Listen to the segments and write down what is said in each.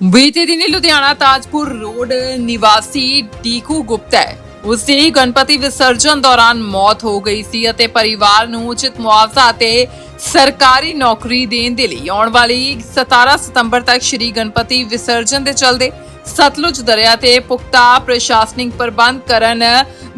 ਬੀਤੇ ਦਿਨੀ ਲੁਧਿਆਣਾ ਤਾਜਪੁਰ ਰੋਡ ਨਿਵਾਸੀ ਡੀਕੂ ਗੁਪਤਾ ਉਸਦੀ ਗਣਪਤੀ ਵਿਸਰਜਨ ਦੌਰਾਨ ਮੌਤ ਹੋ ਗਈ ਸੀ ਅਤੇ ਪਰਿਵਾਰ ਨੂੰ ਉਚਿਤ ਮੁਆਵਜ਼ਾ ਅਤੇ ਸਰਕਾਰੀ ਨੌਕਰੀ ਦੇਣ ਦੇ ਲਈ ਆਉਣ ਵਾਲੀ 17 ਸਤੰਬਰ ਤੱਕ ਸ਼੍ਰੀ ਗਣਪਤੀ ਵਿਸਰਜਨ ਦੇ ਚਲਦੇ ਸਤਲੁਜ ਦਰਿਆ ਤੇ ਪੁਖਤਾ ਪ੍ਰਸ਼ਾਸਨਿਕ ਪ੍ਰਬੰਧ ਕਰਨ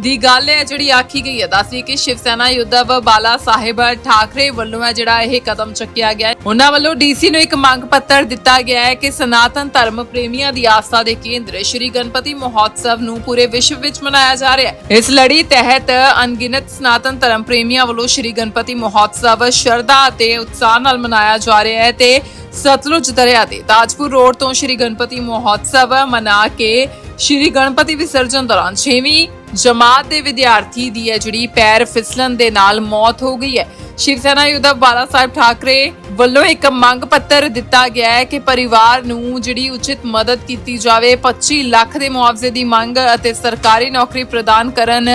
ਦੀ ਗੱਲ ਹੈ, ਜਿਹੜੀ ਆਖੀ ਗਈ ਹੈ। ਦੱਸੀ ਕਿ ਸ਼ਿਵ ਸੈਨਾ ਯੁੱਧਵ ਬਾਲਾ ਸਾਹਿਬ ਠਾਕਰੇ ਵੱਲੋਂ ਹੈ, ਜਿਹੜਾ ਇਹ ਕਦਮ ਚੱਕਿਆ ਗਿਆ ਉਹਨਾਂ ਵੱਲੋਂ ਡੀਸੀ ਨੂੰ ਇੱਕ ਮੰਗ ਪੱਤਰ ਦਿੱਤਾ ਗਿਆ ਹੈ ਕਿ ਸਨਾਤਨ ਧਰਮ ਪ੍ਰੇਮੀਆਂ ਦੀ ਆਸਥਾ ਦੇ ਕੇਂਦਰ ਸ਼੍ਰੀ ਗਣਪਤੀ ਮਹੋਤਸਵ ਨੂੰ ਪੂਰੇ ਵਿਸ਼ਵ ਵਿੱਚ ਮਨਾਇਆ ਜਾ ਰਿਹਾ ਹੈ। ਇਸ ਲੜੀ ਤਹਿਤ ਅਣਗਿਣਤ ਸਨਾਤਨ ਧਰਮ ਪ੍ਰੇਮੀਆਂ ਵੱਲੋਂ ਸ਼੍ਰੀ ਗਣਪਤੀ ਮਹੋਤਸਵ ਸ਼ਰਧਾ ਅਤੇ ਉਤਸ਼ਾਹ ਨਾਲ ਮਨਾਇਆ ਜਾ ਰਿਹਾ ਹੈ ਤੇ ਸਤਲੁਜ ਦਰਿਆ ਤੇ ਤਾਜਪੁਰ ਰੋਡ ਤੋਂ ਸ਼੍ਰੀ ਗਣਪਤੀ ਮਹੋਤਸਵ ਮਨਾ ਕੇ ਸ਼੍ਰੀ ਗਣਪਤੀ ਵਿਸਰਜਨ ਦੌਰਾਨ 6ਵੀਂ ਜਮਾਤ ਦੇ ਵਿਦਿਆਰਥੀ ਦੀ ਹੈ ਜਿਹੜੀ ਪੈਰ ਫਿਸਲਣ ਦੇ ਨਾਲ ਮੌਤ ਹੋ ਗਈ ਹੈ। ਸ਼ਿਵ ਸੈਨਾ ਯੋਧਾ ਬਾਲਾ ਸਾਹਿਬ ਠਾਕਰੇ ਵੱਲੋਂ ਇੱਕ ਮੰਗ ਪੱਤਰ ਦਿੱਤਾ ਗਿਆ ਹੈ ਕਿ ਪਰਿਵਾਰ ਨੂੰ ਜਿਹੜੀ ਉਚਿਤ ਮਦਦ ਕੀਤੀ ਜਾਵੇ। 25 ਲੱਖ ਦੇ ਮੁਆਵਜ਼ੇ ਦੀ ਮੰਗ ਅਤੇ ਸਰਕਾਰੀ ਨੌਕਰੀ ਪ੍ਰਦਾਨ ਕਰਨ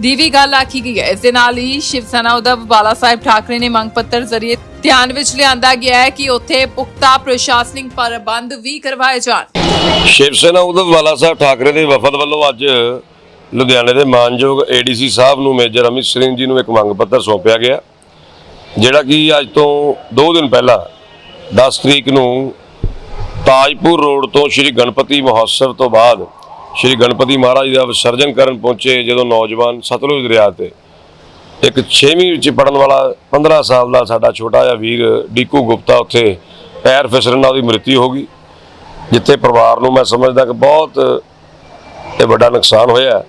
ਦੀ ਵੀ ਗੱਲ ਆਖੀ ਗਈ ਹੈ। ਇਸ ਦੇ ਨਾਲ ਹੀ ਸ਼ਿਵ ਸੈਨਾ ਉਦਵ ਬਾਲਾ ਸਾਹਿਬ ਠਾਕਰੇ ਨੇ ਮੰਗ ਪੱਤਰ ਜ਼ਰੀਏ ਧਿਆਨ ਵਿੱਚ ਲਿਆਂਦਾ ਗਿਆ ਹੈ ਕਿ ਉੱਥੇ ਪੁਖਤਾ ਪ੍ਰਸ਼ਾਸਨਿਕ ਪ੍ਰਬੰਧ ਵੀ ਕਰਵਾਏ ਜਾਣ। ਸ਼ਿਵ ਸੈਨਾ ਉਦਵ ਬਾਲਾ ਸਾਹਿਬ ਠਾਕਰੇ ਦੇ ਵਫਦ ਵੱਲੋਂ ਅੱਜ ਲੁਧਿਆਣੇ ਦੇ ਮਾਨਯੋਗ ਏਡੀਸੀ ਸਾਹਿਬ ਨੂੰ ਮੇਜਰ ਅਮਿਤ ਸਿੰਘ ਜੀ ਨੂੰ ਇੱਕ ਮੰਗ ਪੱਤਰ ਸੌਂਪਿਆ ਗਿਆ। ਜਿਹੜਾ ਕਿ ਅੱਜ ਤੋਂ 2 ਦਿਨ ਪਹਿਲਾਂ 10 ਤਰੀਕ ਨੂੰ ਤਾਜਪੁਰ ਰੋਡ ਤੋਂ ਸ਼੍ਰੀ ਗਣਪਤੀ ਮਹੋਤਸਵ ਤੋਂ ਬਾਅਦ ਸ਼੍ਰੀ ਗਣਪਤੀ ਮਹਾਰਾਜ ਦਾ ਵਿਸਰਜਨ ਕਰਨ ਪਹੁੰਚੇ ਜਦੋਂ ਨੌਜਵਾਨ ਸਤਲੁਜ ਦਰਿਆ ਤੇ। ਇੱਕ 6ਵੀਂ ਵਿੱਚ ਪੜਨ ਵਾਲਾ 15 ਸਾਲ ਦਾ ਸਾਡਾ ਛੋਟਾ ਜਿਹਾ ਵੀਰ ਡੀਕੂ ਗੁਪਤਾ ਉੱਥੇ ਪੈਰ ਫਿਸਲਣ ਨਾਲ ਉਹਦੀ ਮ੍ਰਿਤੂ ਹੋ ਗਈ, ਜਿੱਥੇ ਪਰਿਵਾਰ ਨੂੰ ਮੈਂ ਸਮਝਦਾ ਕਿ ਬਹੁਤ ਇਹ ਵੱਡਾ ਨੁਕਸਾਨ ਹੋਇਆ।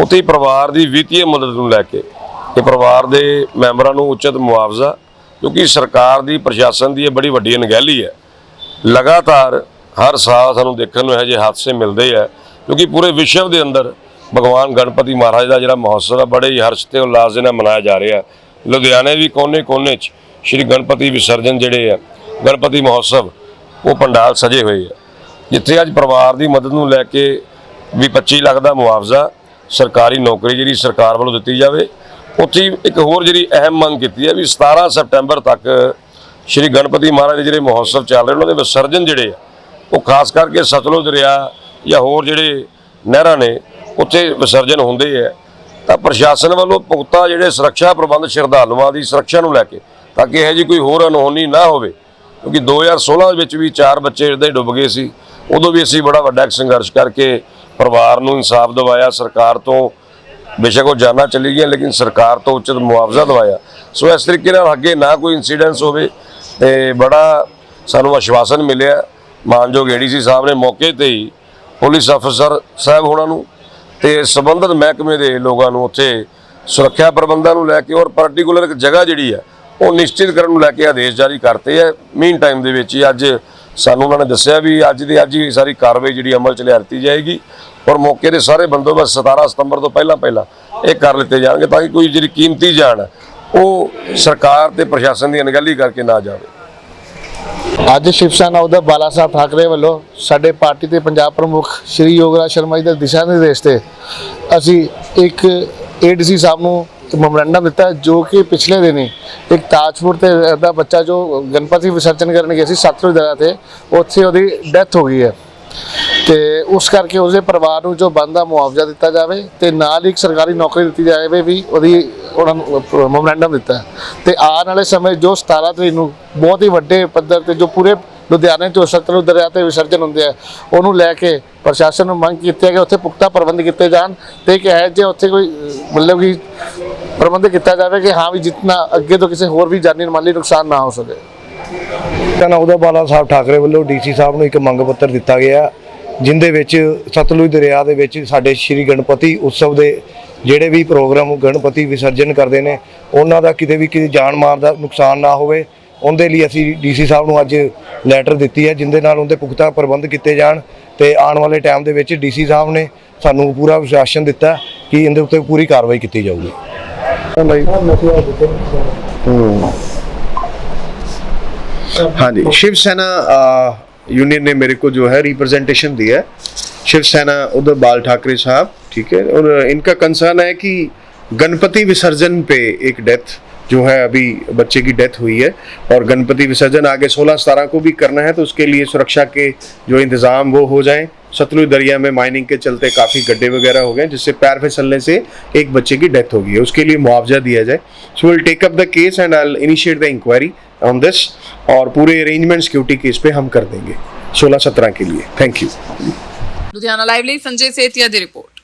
ਉੱਥੇ ਹੀ ਪਰਿਵਾਰ ਦੀ ਵਿੱਤੀ ਮਦਦ ਨੂੰ ਲੈ ਕੇ ਇਹ ਪਰਿਵਾਰ ਦੇ ਮੈਂਬਰਾਂ ਨੂੰ ਉਚਿਤ ਮੁਆਵਜ਼ਾ, ਕਿਉਂਕਿ ਸਰਕਾਰ ਦੀ, ਪ੍ਰਸ਼ਾਸਨ ਦੀ ਇਹ ਬੜੀ ਵੱਡੀ ਅਣਗਹਿਲੀ ਹੈ। ਲਗਾਤਾਰ ਹਰ ਸਾਲ ਸਾਨੂੰ ਦੇਖਣ ਨੂੰ ਇਹੋ ਜਿਹੇ ਹਾਦਸੇ ਮਿਲਦੇ ਆ, ਕਿਉਂਕਿ ਪੂਰੇ ਵਿਸ਼ਵ ਦੇ ਅੰਦਰ ਭਗਵਾਨ ਗਣਪਤੀ ਮਹਾਰਾਜ ਦਾ ਜਿਹੜਾ ਮਹੋਤਸਵ ਹੈ ਬੜੇ ਹੀ ਹਰਸ਼ ਤੇ ਉਲਾਸ ਦੇ ਨਾਲ ਮਨਾਇਆ ਜਾ ਰਿਹਾ। ਲੁਧਿਆਣੇ ਵੀ ਕੋਨੇ-ਕੋਨੇ 'ਚ ਸ਼੍ਰੀ ਗਣਪਤੀ ਵਿਸਰਜਨ ਜਿਹੜੇ ਆ, ਗਣਪਤੀ ਮਹੋਤਸਵ, ਉਹ ਪੰਡਾਲ ਸਜੇ ਹੋਏ ਆ। ਜਿੱਥੇ ਅੱਜ ਪਰਿਵਾਰ ਦੀ ਮਦਦ ਨੂੰ ਲੈ ਕੇ ਵੀ 25 ਲੱਖ ਦਾ ਮੁਆਵਜ਼ਾ ਸਰਕਾਰੀ ਨੌਕਰੀ ਜਿਹੜੀ ਸਰਕਾਰ ਵੱਲੋਂ ਦਿੱਤੀ ਜਾਵੇ ਉੱਥੇ ਇੱਕ ਹੋਰ ਜਿਹੜੀ ਅਹਿਮ ਮੰਗ ਕੀਤੀ ਹੈ ਵੀ 17 ਸਤੰਬਰ ਤੱਕ ਸ਼੍ਰੀ ਗਣਪਤੀ ਮਹਾਰਾਜ ਦੇ ਜਿਹੜੇ ਮਹੋਤਸਵ ਚੱਲ ਰਹੇ ਉਹਨਾਂ ਦੇ ਵਿਸਰਜਨ ਜਿਹੜੇ ਆ, ਉਹ ਖਾਸ ਕਰਕੇ ਸਤਲੁਜ ਦਰਿਆ ਜਾਂ ਹੋਰ ਜਿਹੜੇ ਨਹਿਰਾਂ ਨੇ, ਉੱਥੇ ਵਿਸਰਜਨ ਹੁੰਦੇ ਆ। ਤਾਂ ਪ੍ਰਸ਼ਾਸਨ ਵੱਲੋਂ ਪੁਖਤਾ ਜਿਹੜੇ ਸੁਰੱਖਿਆ ਪ੍ਰਬੰਧ ਸ਼ਰਧਾਲੂਆਂ ਦੀ ਸੁਰੱਖਿਆ ਨੂੰ ਲੈ ਕੇ, ਤਾਂ ਕਿ ਇਹ ਜੀ ਕੋਈ ਹੋਰ ਅਨਹੋਨੀ ਨਾ ਹੋਵੇ, ਕਿਉਂਕਿ 2016 ਵਿੱਚ ਵੀ ਚਾਰ ਬੱਚੇ ਇਦਾਂ ਹੀ ਡੁੱਬ ਗਏ ਸੀ। ਉਦੋਂ ਵੀ ਅਸੀਂ ਬੜਾ ਵੱਡਾ ਇੱਕ ਸੰਘਰਸ਼ ਕਰਕੇ ਪਰਿਵਾਰ ਨੂੰ ਇਨਸਾਫ ਦਿਵਾਇਆ, ਸਰਕਾਰ ਤੋਂ ਬੇਸ਼ੱਕ ਉਹ ਜਾਨਾਂ ਚਲੀ ਗਈਆਂ, ਲੇਕਿਨ ਸਰਕਾਰ ਤੋਂ ਉਚਿਤ ਮੁਆਵਜ਼ਾ ਦਿਵਾਇਆ। ਸੋ ਇਸ ਤਰੀਕੇ ਨਾਲ ਅੱਗੇ ਨਾ ਕੋਈ ਇਨਸੀਡੈਂਸ ਹੋਵੇ ਤੇ ਬੜਾ ਸਾਨੂੰ ਆਸ਼ਵਾਸਨ ਮਿਲਿਆ। ਮਾਨਯੋਗ ਏਡੀਸੀ ਸਾਹਿਬ ਨੇ ਮੌਕੇ ਤੇ ਹੀ ਪੁਲਿਸ ਅਫਸਰ ਸਾਹਿਬ ਹੋਣਾ ਨੂੰ ਤੇ ਸੰਬੰਧਿਤ ਮਹਿਕਮੇ ਦੇ ਲੋਕਾਂ ਨੂੰ ਉੱਥੇ ਸੁਰੱਖਿਆ ਪ੍ਰਬੰਧਾਂ ਨੂੰ ਲੈ ਕੇ ਔਰ ਪਾਰਟਿਕੂਲਰ ਇੱਕ ਜਗ੍ਹਾ ਜਿਹੜੀ ਹੈ, ਉਹ ਨਿਸ਼ਚਿਤ ਕਰਨ ਨੂੰ ਲੈ ਕੇ ਆਦੇਸ਼ ਜਾਰੀ ਕਰਤੇ ਹੈ। ਮੀਨ ਟਾਈਮ ਦੇ ਵਿੱਚ ਹੀ ਅੱਜ ਸਾਨੂੰ ਉਹਨਾਂ ਨੇ ਦੱਸਿਆ ਵੀ ਅੱਜ ਦੇ ਅੱਜ ਹੀ ਸਾਰੀ ਕਾਰਵਾਈ ਜਿਹੜੀ ਅਮਲ ਚ ਲਿਆ ਦਿੱਤੀ ਜਾਏਗੀ। ਔਰ ਮੌਕੇ ਦੇ ਸਾਰੇ ਬੰਦੋਬਸਤ 17 ਸਤੰਬਰ ਤੋਂ ਪਹਿਲਾਂ ਪਹਿਲਾਂ ਇਹ ਕਰ ਲਿੱਤੇ ਜਾਣਗੇ ਤਾਂ ਕਿ ਕੋਈ ਜਿਹੜੀ ਕੀਮਤੀ ਜਾਨ ਉਹ ਸਰਕਾਰ ਤੇ ਪ੍ਰਸ਼ਾਸਨ ਦੀ ਅਣਗਹਿਲੀ ਕਰਕੇ ਨਾ ਜਾਵੇ। ਅੱਜ ਸ਼ਿਵ ਸੈਨਾ ਉद्धਵ ਬਾਲਾ ਸਾਹਿਬ ਠਾਕਰੇ ਵੱਲੋਂ ਸਾਡੇ ਪਾਰਟੀ ਦੇ ਪੰਜਾਬ ਪ੍ਰਮੁੱਖ ਸ਼੍ਰੀ ਯੋਗਰਾਜ ਸ਼ਰਮਾ ਜੀ ਦੇ ਦਿਸ਼ਾ ਨਿਰਦੇਸ਼ ਤੇ ਅਸੀਂ ਇੱਕ ਏਡੀਸੀ ਸਾਹਿਬ ਨੂੰ ਮੈਮੋਰੈਂਡਮ ਦਿੱਤਾ ਜੋ ਕਿ ਪਿਛਲੇ ਦਿਨੀ ਇੱਕ ਤਾਜਪੁਰ ਤੇ ਦਾ ਬੱਚਾ ਜੋ ਗਣਪਤੀ ਵਿਸਰਜਨ ਕਰਨ ਗਿਆ ਸੀ ਸਤਲੁਜ ਦਰਿਆ ਤੇ, ਉੱਥੇ ਉਹਦੀ ਡੈਥ ਹੋ ਗਈ ਹੈ। ਤੇ ਉਸ ਕਰਕੇ ਉਸਦੇ ਪਰਿਵਾਰ ਨੂੰ ਜੋ ਬੰਦਾ ਮੁਆਵਜ਼ਾ ਦਿੱਤਾ ਜਾਵੇ ਤੇ ਨਾਲ ਹੀ ਇੱਕ ਸਰਕਾਰੀ ਨੌਕਰੀ ਦਿੱਤੀ ਜਾਵੇ ਵੀ ਉਹਦੀ ਉਹਨਾਂ ਨੂੰ ਮੈਮੋਰੈਂਡਮ ਦਿੱਤਾ ਹੈ। ਤੇ ਆਉਣ ਵਾਲੇ ਸਮੇਂ ਜੋ 17 ਤਰੀਕ ਨੂੰ ਬਹੁਤ ਹੀ ਵੱਡੇ ਪੱਧਰ ਤੇ ਜੋ ਪੂਰੇ ਲੁਧਿਆਣੇ ਤੋਂ ਸਤਲੁਜ ਦਰਿਆ ਤੇ ਵਿਸਰਜਨ ਹੁੰਦੇ ਆ, ਉਹਨੂੰ ਲੈ ਕੇ ਪ੍ਰਸ਼ਾਸਨ ਨੂੰ ਮੰਗ ਕੀਤੀ ਹੈ ਕਿ ਉੱਥੇ ਪੁਖਤਾ ਪ੍ਰਬੰਧ ਕੀਤੇ ਜਾਣ ਤੇ ਕਿ ਹੈ ਜੇ ਉੱਥੇ ਕੋਈ ਮਤਲਬ ਕਿ ਪ੍ਰਬੰਧ ਕੀਤਾ ਜਾਵੇ ਕਿ ਹਾਂ ਵੀ ਜਿੰਨਾ ਅੱਗੇ ਤੋਂ ਕਿਸੇ ਹੋਰ ਵੀ ਜਾਨੀ ਮਾਲੀ ਨੁਕਸਾਨ ਨਾ ਹੋ ਸਕੇ ਤਾਂ ਉਹਦਾ ਬਾਲਾ ਸਾਹਿਬ ਠਾਕਰੇ ਵੱਲੋਂ ਡੀਸੀ ਸਾਹਿਬ ਨੂੰ ਇੱਕ ਮੰਗ ਪੱਤਰ ਦਿੱਤਾ ਗਿਆ ਜਿੰਦੇ ਵਿੱਚ ਸਤਲੁਜ ਦਰਿਆ ਦੇ ਵਿੱਚ ਸਾਡੇ ਸ਼੍ਰੀ ਗਣਪਤੀ ਉਤਸਵ ਦੇ ਜਿਹੜੇ ਵੀ ਪ੍ਰੋਗਰਾਮ ਗਣਪਤੀ ਵਿਸਰਜਨ ਕਰਦੇ ਨੇ, ਉਹਨਾਂ ਦਾ ਕਿਤੇ ਵੀ ਕਿਸੇ ਜਾਨ ਮਾਰ ਦਾ ਨੁਕਸਾਨ ਨਾ ਹੋਵੇ, ਉਹਦੇ ਲਈ ਅਸੀਂ ਡੀਸੀ ਸਾਹਿਬ ਨੂੰ ਅੱਜ ਲੈਟਰ ਦਿੱਤੀ ਹੈ, ਜਿੰਦੇ ਨਾਲ ਉਹਦੇ ਪੁਖਤਾ ਪ੍ਰਬੰਧ ਕੀਤੇ ਜਾਣ ਤੇ ਆਉਣ ਵਾਲੇ ਟਾਈਮ ਦੇ ਵਿੱਚ ਡੀਸੀ ਸਾਹਿਬ ਨੇ ਸਾਨੂੰ ਪੂਰਾ ਵਿਸ਼ਵਾਸਨ ਦਿੱਤਾ ਕਿ ਇਹਦੇ ਉੱਤੇ ਪੂਰੀ ਕਾਰਵਾਈ ਕੀਤੀ ਜਾਊਗੀ। ਹਾਂਜੀ, ਸ਼ਿਵ ਸੈਨਾ यूनियन ने मेरे को जो है रिप्रेजेंटेशन दिया है। शिवसेना उद्धव उधर बाल ठाकरे साहब, ठीक है, और इनका कंसर्न है कि गणपति विसर्जन पे एक डेथ जो है अभी बच्चे की डेथ हुई है, और गणपति विसर्जन आगे 16 सतारह को भी करना है तो उसके लिए सुरक्षा के जो इंतज़ाम वो हो जाएँ। सतलुज दरिया में माइनिंग के चलते काफ़ी गड्ढे वगैरह हो गए जिससे पैर फिसलने से एक बच्चे की डेथ होगी उसके लिए मुआवजा दिया जाए। So will take up the case and I initiate the inquiry on this और पूरे अरेंजमेंट सिक्योरिटी केस पे हम कर देंगे। सोलह सत्रह के लिए। Thank you Ludhiana live Sanjay Setia की रिपोर्ट।